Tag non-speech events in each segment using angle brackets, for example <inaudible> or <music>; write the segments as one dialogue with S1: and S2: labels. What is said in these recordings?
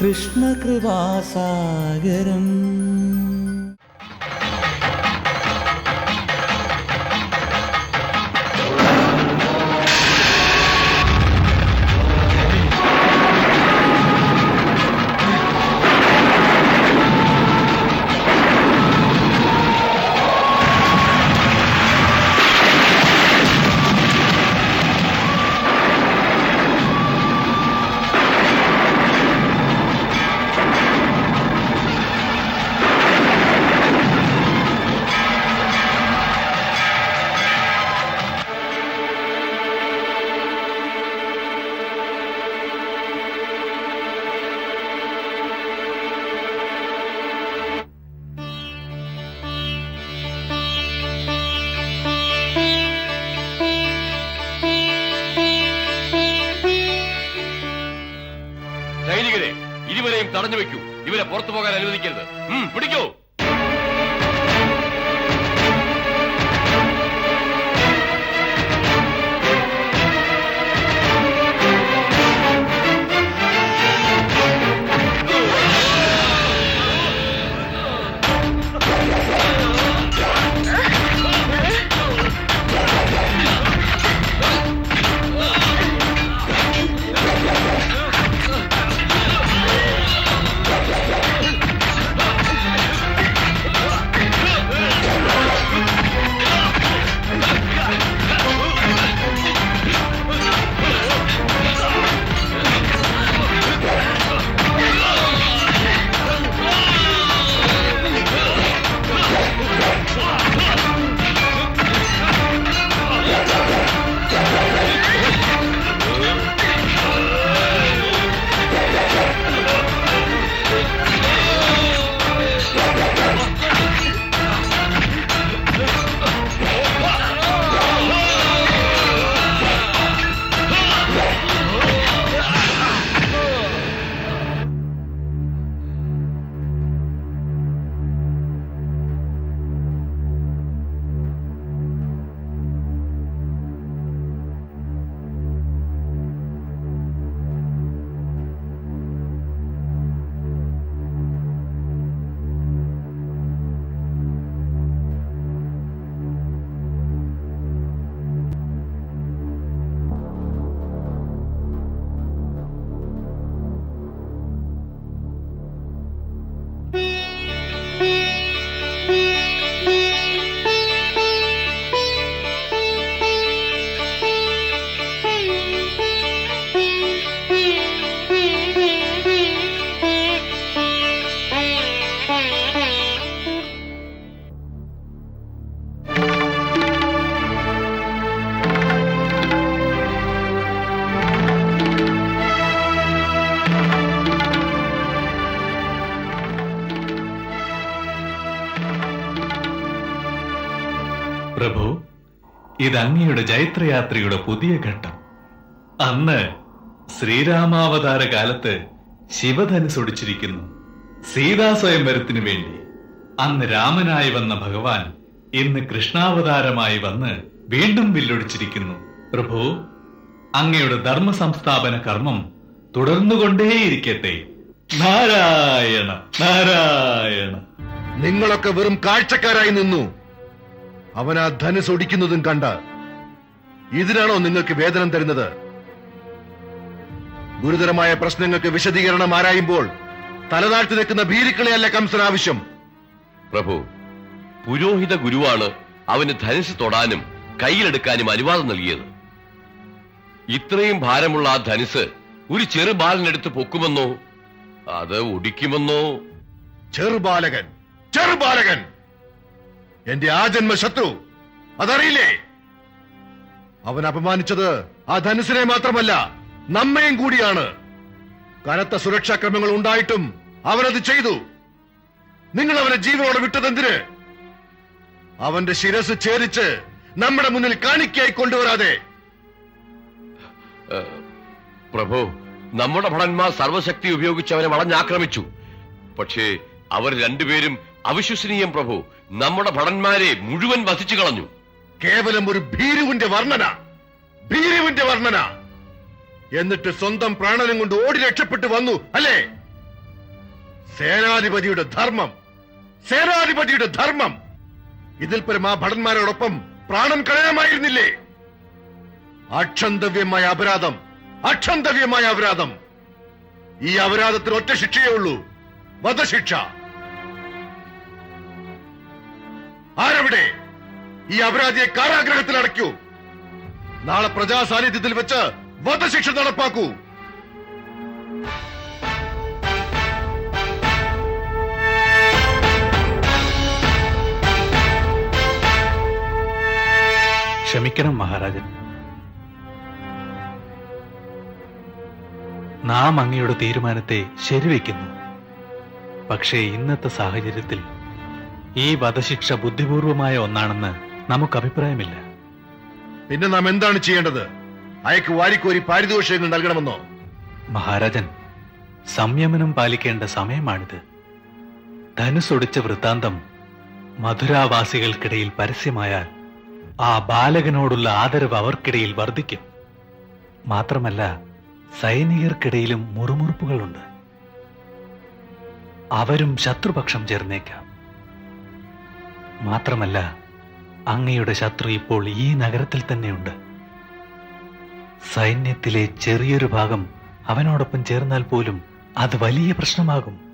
S1: കൃഷ്ണകൃപാസാഗരം
S2: ഇത് അങ്ങയുടെ ജൈത്രയാത്രയുടെ പുതിയ ഘട്ടം. അന്ന് ശ്രീരാമാവതാര കാലത്ത് ശിവധനുസ് ഒടിച്ചിരിക്കുന്നു. സീതാ സ്വയംവരത്തിനു വേണ്ടി. അന്ന് രാമനായി വന്ന ഭഗവാൻ ഇന്ന് കൃഷ്ണാവതാരമായി വന്ന് വീണ്ടും വില്ലൊടിച്ചിരിക്കുന്നു. പ്രഭു അങ്ങയുടെ ധർമ്മ സംസ്ഥാപന കർമ്മം തുടർന്നുകൊണ്ടേയിരിക്കട്ടെ. നാരായണ നാരായണ.
S3: നിങ്ങളൊക്കെ വെറും കാഴ്ചക്കാരായി നിന്നു. അവൻ ആ ധനുസ് ഒടിക്കുന്നതും കണ്ട ഇതിനാണോ നിങ്ങൾക്ക് വേതനം തരുന്നത്? ഗുരുതരമായ പ്രശ്നങ്ങൾക്ക് വിശദീകരണം ആരായുമ്പോൾ തലതാഴ്ത്തി നിൽക്കുന്ന ഭീരുക്കളെയല്ല കംസൻ ആവശ്യം.
S4: പ്രഭു പുരോഹിത ഗുരുവാണ് അവന് ധനുസ് തൊടാനും കയ്യിലെടുക്കാനും അനുവാദം നൽകിയത്. ഇത്രയും ഭാരമുള്ള ആ ധനുസ് ഒരു ചെറുബാലനെടുത്ത് പൊക്കുമെന്നോ? അത് ഒടിക്കുമെന്നോ?
S3: ചെറുബാലകൻ ചെറുബാലകൻ! എന്റെ ആ ജന്മ ശത്രു. അതറിയില്ലേ? അവൻ അപമാനിച്ചത് ആ ധനുസിനെ മാത്രമല്ല നമ്മയും കൂടിയാണ്. കനത്ത സുരക്ഷാ ക്രമങ്ങൾ ഉണ്ടായിട്ടും അവനത് ചെയ്തു. നിങ്ങൾ അവനെ ജീവനോടെ വിട്ടതെന്തിന്? അവന്റെ ശിരസ് ചേരിച്ച് നമ്മുടെ മുന്നിൽ കാണിക്കായി കൊണ്ടുവരാതെ.
S4: പ്രഭു നമ്മുടെ ഭടന്മാർ സർവശക്തി ഉപയോഗിച്ച് അവനെ വളഞ്ഞാക്രമിച്ചു. പക്ഷേ അവർ രണ്ടുപേരും അവിശ്വസനീയം പ്രഭു നമ്മുടെ ഭടന്മാരെ മുഴുവൻ വധിച്ചു കളഞ്ഞു.
S3: കേവലം ഒരു ഭീരുവിന്റെ വർണന ഭീരുവിന്റെ വർണന. എന്നിട്ട് സ്വന്തം പ്രാണനം കൊണ്ട് ഓടി രക്ഷപ്പെട്ടു വന്നു അല്ലേ? സേനാധിപതിയുടെ ധർമ്മം സേനാധിപതിയുടെ ധർമ്മം. ഇതിൽ പരം ആ ഭടന്മാരോടൊപ്പം പ്രാണൻ കളയാമായിരുന്നില്ലേ? അക്ഷന്തവ്യമായ അപരാധം അക്ഷന്തവ്യമായ അപരാധം. ഈ അപരാധത്തിന് ഒറ്റ ശിക്ഷയേ ഉള്ളൂ വധശിക്ഷ. ആരവിടെ? ഈ അപരാധിയെ കാരാഗ്രഹത്തിൽ അടയ്ക്കൂ. നാളെ പ്രജാസാന്നിധ്യത്തിൽ വെച്ച് വധശിക്ഷ നടപ്പാക്കൂ.
S2: ക്ഷമിക്കണം മഹാരാജൻ. നാം അങ്ങയുടെ തീരുമാനത്തെ ശരിവെക്കുന്നു. പക്ഷേ ഇന്നത്തെ സാഹചര്യത്തിൽ ഈ വധശിക്ഷ ബുദ്ധിപൂർവമായ ഒന്നാണെന്ന് നമുക്ക് അഭിപ്രായമില്ല
S3: പിന്നെ നാം എന്താണ് ചെയ്യേണ്ടത്? അയക്ക് വാരിക്കോരി പാരിതോഷികങ്ങൾ നൽകണമെന്നോ?
S2: മഹാരാജൻ സംയമനം പാലിക്കേണ്ട സമയമാണിത്. ധനുസൊടിച്ച വൃത്താന്തം മധുരാവാസികൾക്കിടയിൽ പരസ്യമായാൽ ആ ബാലകനോടുള്ള ആദരവ് അവർക്കിടയിൽ വർദ്ധിക്കും. മാത്രമല്ല സൈനികർക്കിടയിലും മുറുമുറുപ്പുകളുണ്ട്. അവരും ശത്രുപക്ഷം ചേർന്നേക്കാം. മാത്രമല്ല അങ്ങയുടെ ശത്രു ഇപ്പോൾ ഈ നഗരത്തിൽ തന്നെയുണ്ട്. സൈന്യത്തിലെ ചെറിയൊരു ഭാഗം അവനോടൊപ്പം ചേർന്നാൽ പോലും അത് വലിയ പ്രശ്നമാകും.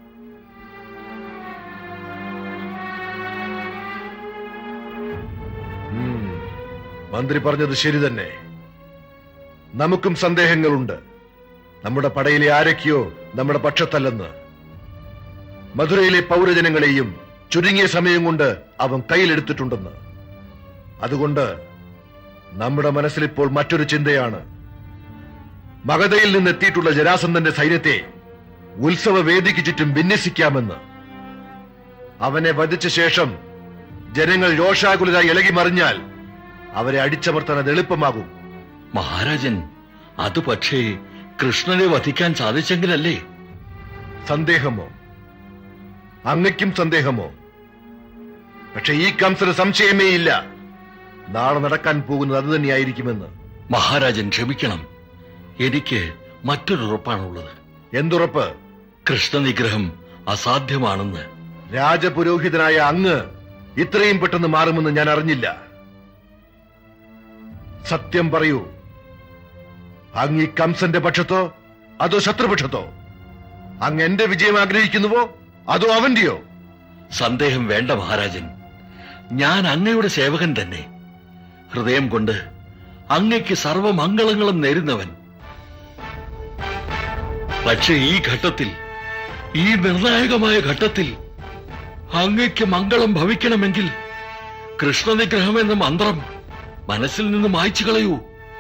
S3: മന്ത്രി പറഞ്ഞത് ശരി തന്നെ. നമുക്കും സന്ദേഹങ്ങളുണ്ട്. നമ്മുടെ പടയിലെ ആരൊക്കെയോ നമ്മുടെ പക്ഷത്തല്ലെന്ന്. മധുരയിലെ പൗരജനങ്ങളെയും ചുരുങ്ങിയ സമയം കൊണ്ട് അവൻ കയ്യിലെടുത്തിട്ടുണ്ടെന്ന്. അതുകൊണ്ട് നമ്മുടെ മനസ്സിലിപ്പോൾ മറ്റൊരു ചിന്തയാണ്. മഗധയിൽ നിന്നെത്തിയിട്ടുള്ള ജരാസന്ധന്റെ സൈന്യത്തെ ഉത്സവ വേദിക്ക് ചുറ്റും വിന്യസിക്കാമെന്ന്. അവനെ വധിച്ച ശേഷം ജനങ്ങൾ രോഷാകുലരായി ഇളകി മറിഞ്ഞാൽ അവരെ അടിച്ചമർത്താൻ അത് എളുപ്പമാകും.
S5: മഹാരാജൻ അത് പക്ഷേ കൃഷ്ണനെ വധിക്കാൻ സാധിച്ചെങ്കിലല്ലേ?
S3: സന്ദേഹമോ? അങ്ങയ്ക്കും സന്ദേഹമോ? പക്ഷെ ഈ കംസന് സംശയമേ ഇല്ല. നാളെ നടക്കാൻ പോകുന്നത് അത് തന്നെയായിരിക്കുമെന്ന്.
S5: മഹാരാജൻ ക്ഷമിക്കണം. എനിക്ക് മറ്റൊരു ഉറപ്പാണുള്ളത്
S3: എന്തുറപ്പ്?
S5: കൃഷ്ണനിഗ്രഹം അസാധ്യമാണെന്ന്.
S3: രാജപുരോഹിതനായ അങ്ങ് ഇത്രയും പെട്ടെന്ന് മാറുമെന്ന് ഞാൻ അറിഞ്ഞില്ല. സത്യം പറയൂ. അങ്ങ് ഈ കംസന്റെ പക്ഷത്തോ? അതോ ശത്രുപക്ഷത്തോ? അങ്ങ് എന്റെ വിജയം ആഗ്രഹിക്കുന്നുവോ? അതോ അവന്റെയോ?
S5: സന്ദേഹം വേണ്ട മഹാരാജൻ. ഞാൻ അങ്ങയുടെ സേവകൻ തന്നെ. ഹൃദയം കൊണ്ട് അങ്ങയ്ക്ക് സർവമംഗളങ്ങളും നേരുന്നവൻ. പക്ഷേ ഈ ഘട്ടത്തിൽ ഈ നിർണായകമായ ഘട്ടത്തിൽ അങ്ങയ്ക്ക് മംഗളം ഭവിക്കണമെങ്കിൽ കൃഷ്ണനിഗ്രഹം എന്ന മന്ത്രം മനസ്സിൽ നിന്ന് മായ്ച്ചു കളയൂ.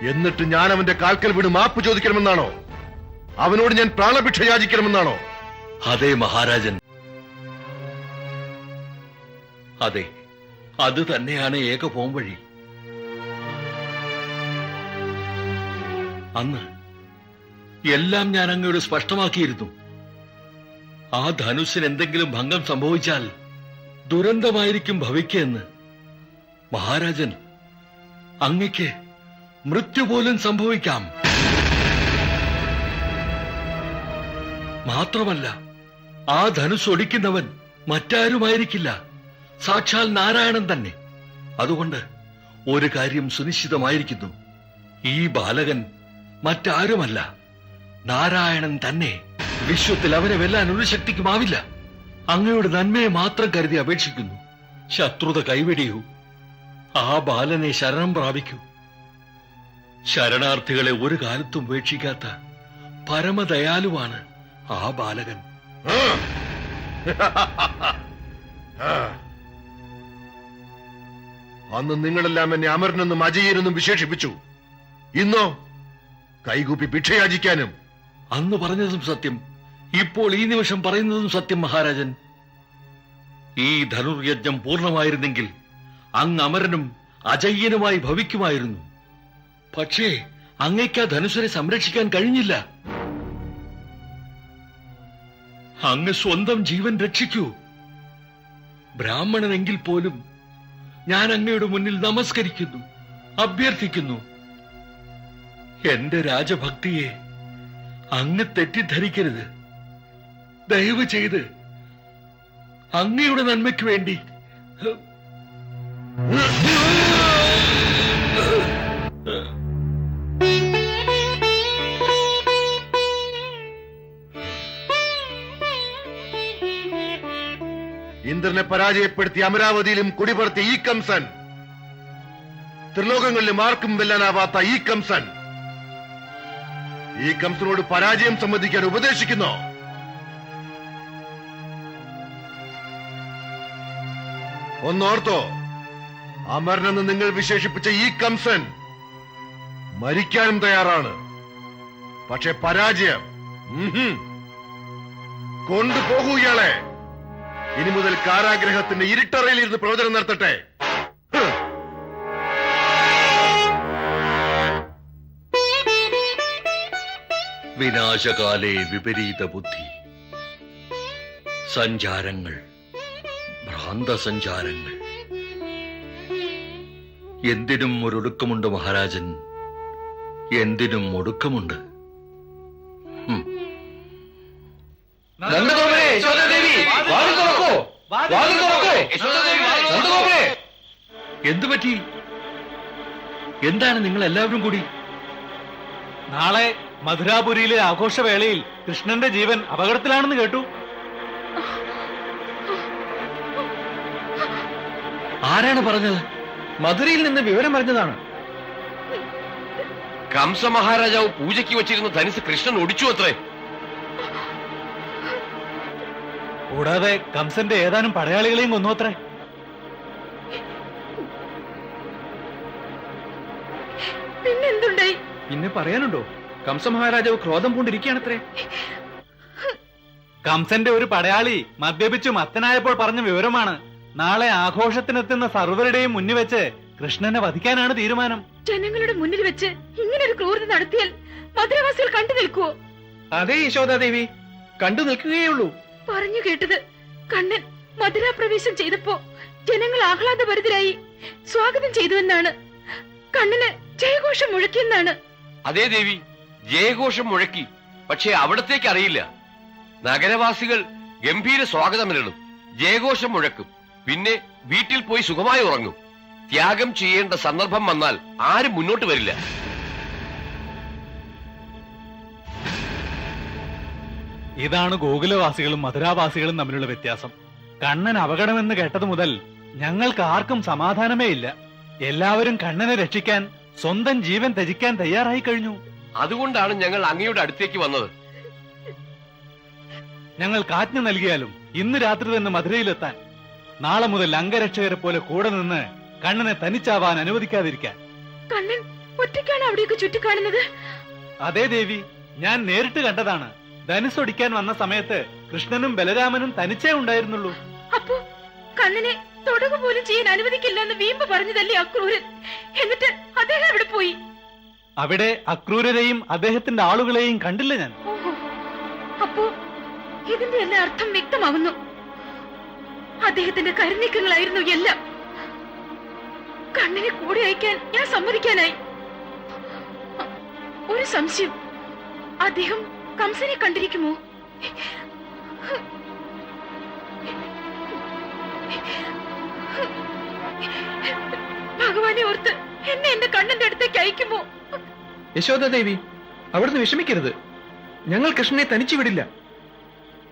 S3: എന്നിട്ട് ഞാൻ അവന്റെ കാൽക്കൽ വീണ് മാപ്പ് ചോദിക്കണമെന്നാണോ? അവനോട് ഞാൻ പ്രാണഭിക്ഷ യാചിക്കണമെന്നാണോ?
S5: അതേ മഹാരാജൻ. അതെ അത് തന്നെയാണ് ഏക പോംവഴി അന്ന് എല്ലാം ഞാൻ അങ്ങയോട് സ്പഷ്ടമാക്കിയിരുന്നു. ആ ധനുസിന് എന്തെങ്കിലും ഭംഗം സംഭവിച്ചാൽ ദുരന്തമായിരിക്കും ഭവിക്കെന്ന് മഹാരാജൻ അങ്ങയ്ക്ക് മൃത്യു പോലും സംഭവിക്കാം. മാത്രമല്ല ആ ധനുസ് ഒടിക്കുന്നവൻ മറ്റാരുമായിരിക്കില്ല. സാക്ഷാൽ നാരായണൻ തന്നെ. അതുകൊണ്ട് ഒരു കാര്യം സുനിശ്ചിതമായിരിക്കുന്നു. ഈ ബാലകൻ മറ്റാരുമല്ല. നാരായണൻ തന്നെ വിശ്വത്തിൽ അവനെ വെല്ലാൻ ഒരു ശക്തിക്കുമാവില്ല അങ്ങയുടെ നന്മയെ മാത്രം കരുതി അപേക്ഷിക്കുന്നു. ശത്രുത കൈവെടിയൂ. ആ ബാലനെ ശരണം പ്രാപിക്കൂ. ശരണാർത്ഥികളെ ഒരു കാലത്തും ഉപേക്ഷിക്കാത്ത പരമദയാലുവാണ് ആ ബാലകൻ. <laughs>
S3: അന്ന് നിങ്ങളെല്ലാം എന്നെ അമരനെന്നും അജയനെന്നും വിശേഷിപ്പിച്ചു. ഇന്നോ കൈകൂപ്പി ഭിക്ഷയാചിക്കാനും.
S5: അന്ന് പറഞ്ഞതും സത്യം. ഇപ്പോൾ ഈ നിമിഷം പറയുന്നതും സത്യം മഹാരാജൻ. ഈ ധനുർയജ്ഞം പൂർണമായിരുന്നെങ്കിൽ അങ്ങ് അമരനും അജയ്യനുമായി ഭവിക്കുമായിരുന്നു. പക്ഷേ അങ്ങയ്ക്ക് ആ ധനുസരെ സംരക്ഷിക്കാൻ കഴിഞ്ഞില്ല. അങ്ങ് സ്വന്തം ജീവൻ രക്ഷിക്കൂ. ബ്രാഹ്മണനെങ്കിൽ പോലും ഞാൻ അങ്ങയുടെ മുന്നിൽ നമസ്കരിക്കുന്നു അഭ്യർത്ഥിക്കുന്നു. എന്റെ രാജഭക്തിയെ അങ്ങ് തെറ്റിദ്ധരിക്കരുത്. ദയവ് ചെയ്ത് അങ്ങയുടെ നന്മയ്ക്ക് വേണ്ടി
S3: ഇന്ദ്രനെ പരാജയപ്പെടുത്തി അമരാവതിയിലും കുടിപടർത്തിയ ഈ കംസൻ. ത്രിലോകങ്ങളിലും ആർക്കും വെല്ലാനാവാത്ത ഈ കംസൻ. ഈ കംസനോട് പരാജയം സംബന്ധിക്കാൻ ഉപദേശിക്കുന്നു. ഒന്നോർത്തോ അമരനെന്ന് നിങ്ങൾ വിശേഷിപ്പിച്ച ഈ കംസൻ മരിക്കാനും തയ്യാറാണ്. പക്ഷെ പരാജയം. കൊണ്ടുപോകൂ ഇയാളെ. ഇനി മുതൽ കാരാഗ്രഹത്തിന്റെ ഇരുട്ടറയിൽ ഇരുന്ന് പ്രവചനം നടത്തട്ടെ.
S5: വിനാശകാലേ വിപരീത ബുദ്ധി. സഞ്ചാരങ്ങൾ ഭ്രാന്ത സഞ്ചാരങ്ങൾ എന്തിനും ഒരൊടുക്കമുണ്ട് മഹാരാജൻ. എന്തിനും ഒടുക്കമുണ്ട്. ഹും. എന്തു പറ്റി? എന്താണ് നിങ്ങൾ എല്ലാവരും കൂടി?
S2: നാളെ മധുരാപുരിയിലെ ആഘോഷവേളയിൽ കൃഷ്ണന്റെ ജീവൻ അപകടത്തിലാണെന്ന് കേട്ടു.
S5: ആരാണ് പറഞ്ഞത്?
S1: മധുരയിൽ നിന്ന് വിവരം പറഞ്ഞതാണ്
S4: കംസ മഹാരാജാവ് പൂജയ്ക്ക് വെച്ചിരുന്ന ധനുസ് കൃഷ്ണൻ ഒടിച്ചു അത്രേ.
S2: കൂടാതെ കംസന്റെ ഏതാനും പടയാളികളെയും കൊന്നുവത്രേ
S6: പിന്നെന്തുണ്ടായി?
S1: പിന്നെ പറയാനുണ്ടോ? കംസ മഹാരാജാവ് ക്രോധം പൂണ്ടിരിക്കുകയാണത്രേ.
S2: കംസന്റെ ഒരു പടയാളി മദ്യപിച്ചു മത്തനായപ്പോൾ പറഞ്ഞ വിവരമാണ്. നാളെ ആഘോഷത്തിനെത്തുന്ന സർവരുടെയും മുന്നിൽ വെച്ച് കൃഷ്ണനെ വധിക്കാനാണ് തീരുമാനം.
S6: ജനങ്ങളുടെ മുന്നിൽ വെച്ച് ഇങ്ങനെ ഒരു ക്രൂരത നടത്തിയാൽ മധുരവാസികൾ കണ്ടു നിൽക്കുവോ?
S1: അതേ യശോദാദേവി കണ്ടു നിൽക്കുകയുള്ളൂ
S6: പറഞ്ഞു കേട്ടത് കണ്ണൻ മധുരാപ്രവേശം ചെയ്തപ്പോ ജനങ്ങൾ ആഹ്ലാദഭരിതരായി സ്വാഗതം ചെയ്തുവെന്നാണ്. കണ്ണന് ജയഘോഷം മുഴക്കിയെന്നാണ്.
S4: അതേ ദേവി ജയഘോഷം മുഴക്കി. പക്ഷേ അവിടത്തേക്ക് അറിയില്ല. നഗരവാസികൾ ഗംഭീര സ്വാഗതമിരളും ജയഘോഷം മുഴക്കും. പിന്നെ വീട്ടിൽ പോയി സുഖമായി ഉറങ്ങും. ത്യാഗം ചെയ്യേണ്ട സന്ദർഭം വന്നാൽ ആരും മുന്നോട്ട് വരില്ല.
S2: ഇതാണ് ഗോകുലവാസികളും മധുരാവാസികളും തമ്മിലുള്ള വ്യത്യാസം. കണ്ണൻ അപകടമെന്ന് കേട്ടത് മുതൽ ഞങ്ങൾക്ക് ആർക്കും സമാധാനമേ ഇല്ല. എല്ലാവരും കണ്ണനെ രക്ഷിക്കാൻ സ്വന്തം ജീവൻ ത്യജിക്കാൻ തയ്യാറായി കഴിഞ്ഞു.
S4: അതുകൊണ്ടാണ് ഞങ്ങൾ അങ്ങയുടെ അടുത്തേക്ക് വന്നത്.
S2: ഞങ്ങൾ കാജ്ഞ നൽകിയാലും ഇന്ന് രാത്രി തന്നെ മധുരയിലെത്താൻ. നാളെ മുതൽ അംഗരക്ഷകരെ പോലെ കൂടെ നിന്ന് കണ്ണനെ തനിച്ചാവാൻ അനുവദിക്കാതിരിക്കാൻ.
S6: കണ്ണൻ ഒറ്റയ്ക്കാണ് അവിടേക്ക് ചുറ്റിക്കാണുന്നത്?
S2: അതേ ദേവി ഞാൻ നേരിട്ട് കണ്ടതാണ്. ധനുസൊടിക്കാൻ വന്ന സമയത്ത് കൃഷ്ണനും ബലരാമനും തനിച്ചേ ഉണ്ടായിരുന്നുള്ളൂ.
S6: അപ്പോ കണ്ണനെ തൊടുക പോലും ചെയ്യാൻ അനുവദിക്കില്ല എന്ന് വീമ്പ് പറഞ്ഞതല്ലേ അക്രൂരൻ? എന്നിട്ട് അദ്ദേഹം അവിടെ പോയി?
S2: അവിടെ അക്രൂരരെയും അദ്ദേഹത്തിന്റെ ആളുകളെയും കണ്ടില്ല ഞാൻ.
S6: അപ്പോ ഇതിന്റെ എല്ലാ അർത്ഥം വ്യക്തമാകുന്നു അദ്ദേഹത്തിന്റെ കരുനീക്കങ്ങളായിരുന്നു എല്ലാം. കണ്ണിനെ കൂടെ അയക്കാൻ ഞാൻ സമ്മതിക്കാനായി. ഒരു സംശയം. അദ്ദേഹം കംസനെ കണ്ടിരിക്കുമോ? ഭഗവാനെ ഓർത്ത് എന്നെ എന്റെ കണ്ണന്റെ അടുത്തേക്ക് അയക്കുമോ?
S1: യശോദാദേവി അവിടുന്ന് വിഷമിക്കരുത്. ഞങ്ങൾ കൃഷ്ണനെ തനിച്ചു വിടില്ല.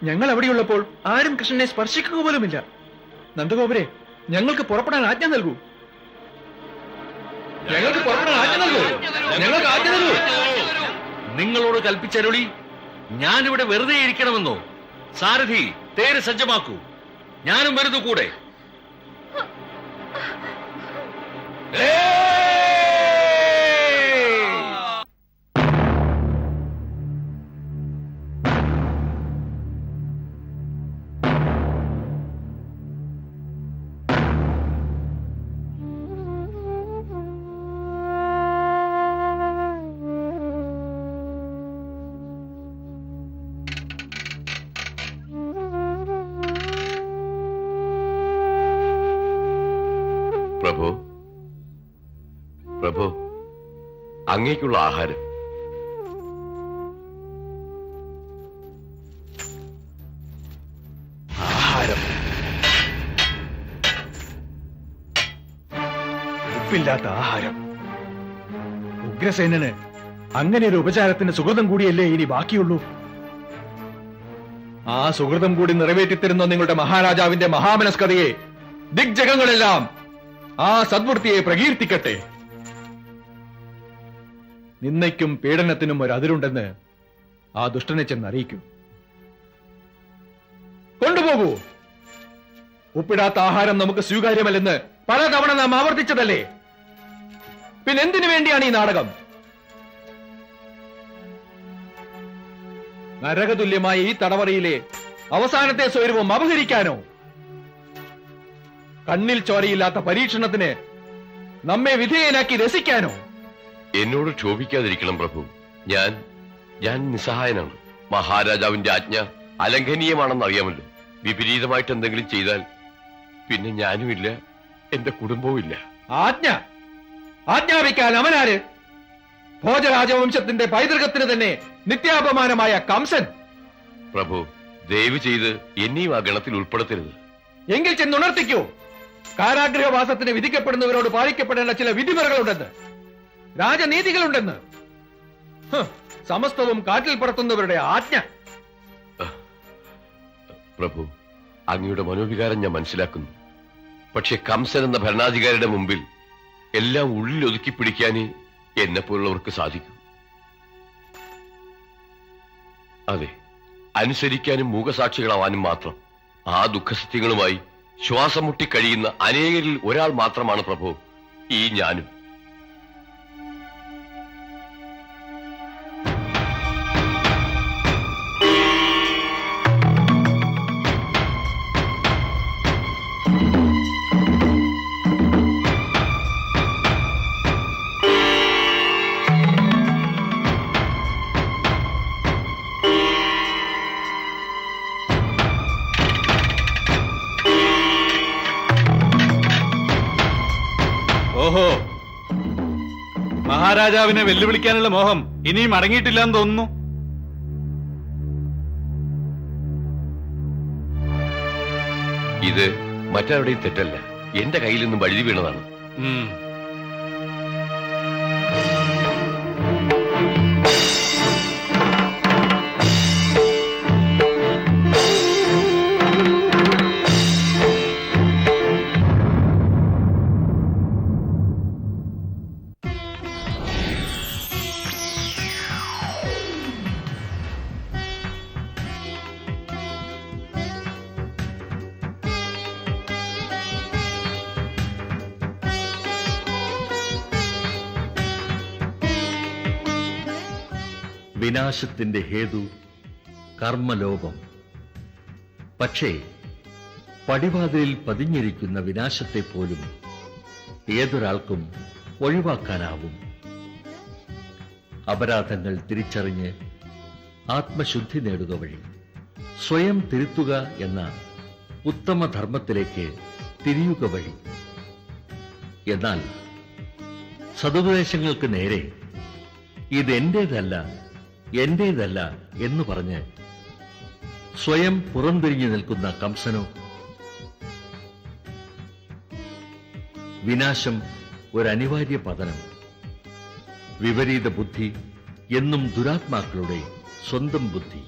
S1: ഞങ്ങൾ അവിടെയുള്ളപ്പോൾ ആരും കൃഷ്ണനെ സ്പർശിക്കുക പോലുമില്ല. നന്ദഗോപരെ ഞങ്ങൾക്ക് പുറപ്പെടാൻ ആജ്ഞ നൽകൂ. ഞങ്ങൾക്ക് പുറപ്പെടാൻ ആജ്ഞ നൽകൂ. ഞങ്ങൾക്ക് ആജ്ഞ നൽകൂ.
S5: നിങ്ങളോട് കൽപ്പിച്ചരുളി ഞാനിവിടെ വെറുതെ ഇരിക്കണമെന്നോ? സാരഥി തേര് സജ്ജമാക്കൂ. ഞാനും വരുന്നു കൂടെ.
S4: പ്രഭു അങ്ങേക്കുള്ള ആഹാരം.
S1: ഉപ്പില്ലാത്ത ആഹാരം. ഉഗ്രസേനന് അങ്ങനെ ഒരു ഉപചാരത്തിന് സുഹൃതം കൂടിയല്ലേ ഇനി ബാക്കിയുള്ളൂ? ആ സുഹൃതം കൂടി നിറവേറ്റിത്തരുന്ന നിങ്ങളുടെ മഹാരാജാവിന്റെ മഹാമനസ്കതയെ ദിഗ്ജകങ്ങളെല്ലാം ആ സദ്വൃത്തിയെ പ്രകീർത്തിക്കട്ടെ. നിന്നയ്ക്കും പീഡനത്തിനും ഒരു അതിരുണ്ടെന്ന് ആ ദുഷ്ടനെ ചെന്ന് അറിയിക്കൂ. കൊണ്ടുപോകൂ. ഉപ്പിടാത്ത ആഹാരം നമുക്ക് സ്വീകാര്യമല്ലെന്ന് പലതവണ നാം ആവർത്തിച്ചതല്ലേ? പിന്നെ എന്തിനു വേണ്ടിയാണ് ഈ നാടകം? നരകതുല്യമായ ഈ തടവറയിലെ അവസാനത്തെ സ്വൈരവും അപഹരിക്കാനോ? കണ്ണിൽ ചോരയില്ലാത്ത പരീക്ഷണത്തിന് നമ്മെ വിധേയനാക്കി രസിക്കാനോ?
S4: എന്നോട് ക്ഷോഭിക്കാതിരിക്കണം പ്രഭു. ഞാൻ ഞാൻ നിസ്സഹായനാണ്. മഹാരാജാവിന്റെ ആജ്ഞ അലംഘനീയമാണെന്ന് അറിയാമല്ലോ. വിപരീതമായിട്ട് എന്തെങ്കിലും ചെയ്താൽ പിന്നെ ഞാനുമില്ല എന്റെ കുടുംബവും ഇല്ല.
S1: ആജ്ഞ? ആജ്ഞാപിക്കാൻ അവനാര്? ഭോജരാജവംശത്തിന്റെ പൈതൃകത്തിന് തന്നെ നിത്യാപമാനമായ കംസൻ.
S4: പ്രഭു ദയവ് ചെയ്ത് എന്നെയും ആ ഗണത്തിൽ ഉൾപ്പെടുത്തരുത്.
S1: എങ്കിൽ ചെന്നുണർത്തിക്കൂ. കാരാഗ്രഹവാസത്തിന് വിധിക്കപ്പെടുന്നവരോട് പാലിക്കപ്പെടേണ്ട ചില വിധിമുറകളുണ്ടെന്ന്. രാജനീതികളുണ്ടെന്ന്. സമസ്തവും കാറ്റിൽ പറത്തുന്നവരുടെ ആജ്ഞ.
S4: പ്രഭു അങ്ങയുടെ മനോവികാരം ഞാൻ മനസ്സിലാക്കുന്നു. പക്ഷെ കംസൻ എന്ന ഭരണാധികാരിയുടെ മുമ്പിൽ എല്ലാം ഉള്ളിൽ ഒതുക്കി പിടിക്കാനേ എന്നെ പോലുള്ളവർക്ക് സാധിക്കൂ. അതെ അനുസരിക്കാനും മൂകസാക്ഷികളാവാനും മാത്രം ആ ദുഃഖസത്യങ്ങളുമായി ശ്വാസം മുട്ടി കഴിയുന്ന അനേകരിൽ ഒരാൾ മാത്രമാണ് പ്രഭു ഈ ഞാനും.
S2: ഓഹോ. മഹാരാജാവിനെ വെല്ലുവിളിക്കാനുള്ള മോഹം ഇനിയും അടങ്ങിയിട്ടില്ലെന്ന് തോന്നുന്നു.
S4: ഇത് മറ്റാരുടെയും തെറ്റല്ല. എന്റെ കയ്യിൽ നിന്നും വഴുതി വീണതാണ്.
S2: ഉം.
S5: വിനാശത്തിന്റെ ഹേതു കർമ്മലോപം പക്ഷേ പടിവാതിലിൽ പതിഞ്ഞിരിക്കുന്ന വിനാശത്തെ പോലും ഏതൊരാൾക്കും ഒഴിവാക്കാനാവും അപരാധങ്ങൾ തിരിച്ചറിഞ്ഞ് ആത്മശുദ്ധി നേടുക വഴി സ്വയം തിരുത്തുക എന്ന ഉത്തമധർമ്മത്തിലേക്ക് തിരിയുക വഴി എന്നാൽ സതുപദേശങ്ങൾക്ക് നേരെ ഇതെന്റേതല്ല എന്റേതല്ല എന്ന് പറഞ്ഞ് സ്വയം പുറംതിരിഞ്ഞു നിൽക്കുന്ന കംസനോ വിനാശം ഒരു അനിവാര്യ പതനം വിപരീത ബുദ്ധി എന്നും ദുരാത്മാക്കളുടെ സ്വന്തം ബുദ്ധി.